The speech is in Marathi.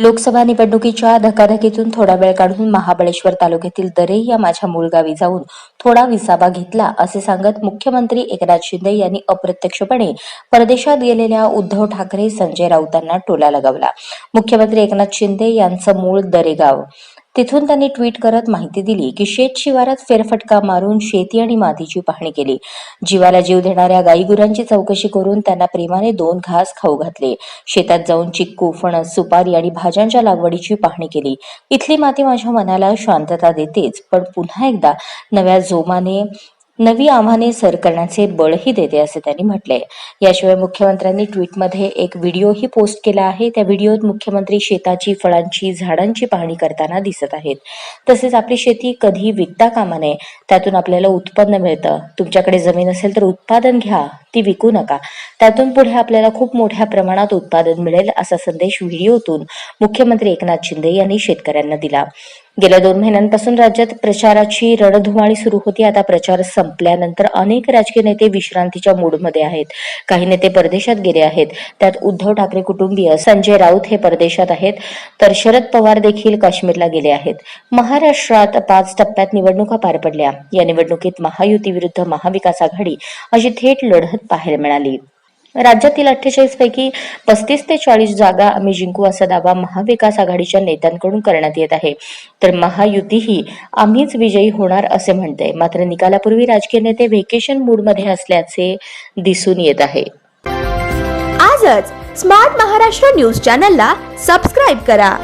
लोकसभा निवडणुकीच्या धकाधकीतून थोडा वेळ काढून महाबळेश्वर तालुक्यातील दरे या माझ्या मूळ गावी जाऊन थोडा विसावा घेतला असे सांगत मुख्यमंत्री एकनाथ शिंदे यांनी अप्रत्यक्षपणे परदेशात गेलेल्या उद्धव ठाकरे संजय राऊतांना टोला लगावला. मुख्यमंत्री एकनाथ शिंदे यांचं मूळ दरेगाव. तिथून त्यांनी ट्विट करत माहिती दिली की शेत शिवारात फेरफटका मारून शेती आणि मातीची पाहणी केली. जीवाला जीव देणाऱ्या गाईगुरांची चौकशी करून त्यांना प्रेमाने दोन घास खाऊ घातले. शेतात जाऊन चिक्कू फणस सुपारी आणि भाज्यांच्या लागवडीची पाहणी केली. इथली माती माझ्या मनाला शांतता देतेच पण पुन्हा एकदा नव्या जोमाने नवी आव्हाने सर करण्याचे बळही देते असे त्यांनी म्हटले. याशिवाय मुख्यमंत्र्यांनी ट्विटमध्ये एक व्हिडिओही पोस्ट केला आहे. त्या व्हिडिओत मुख्यमंत्री शेताची फळांची झाडांची पाहणी करताना दिसत आहेत. तसेच आपली शेती कधी विकता कामा नये त्यातून आपल्याला उत्पन्न मिळतं. तुमच्याकडे जमीन असेल तर उत्पादन घ्या ती विकू नका. त्यातून पुढे आपल्याला खूप मोठ्या प्रमाणात उत्पादन मिळेल असा संदेश व्हिडिओतून मुख्यमंत्री एकनाथ शिंदे यांनी शेतकऱ्यांना दिला. गेल्या दोन महिन्यांपासून राज्यात प्रचाराची रणधुमाळी सुरू होती. आता प्रचार संपल्यानंतर अनेक राजकीय नेते विश्रांतीच्या मूडमध्ये आहेत. काही नेते परदेशात गेले आहेत. त्यात उद्धव ठाकरे कुटुंबीय संजय राऊत हे परदेशात आहेत. तर शरद पवार देखील काश्मीरला गेले आहेत. महाराष्ट्रात पाच टप्प्यात निवडणुका पार पडल्या. या निवडणुकीत महायुती विरुद्ध महाविकास आघाडी अशी थेट लढत पाहायला मिळाली. राज्यातील अठ्ठेचाळीस पैकी पस्तीस ते चाळीस जागा आम्ही जिंकू असा दावा महाविकास आघाडीच्या नेत्यांकडून करण्यात येत आहे. तर महायुतीही आम्हीच विजयी होणार असे म्हणते मात्र निकालापूर्वी राजकीय नेते व्हेकेशन मूडमध्ये असल्याचे दिसून येत आहे. आजच स्मार्ट महाराष्ट्र न्यूज चॅनलला सबस्क्राईब करा.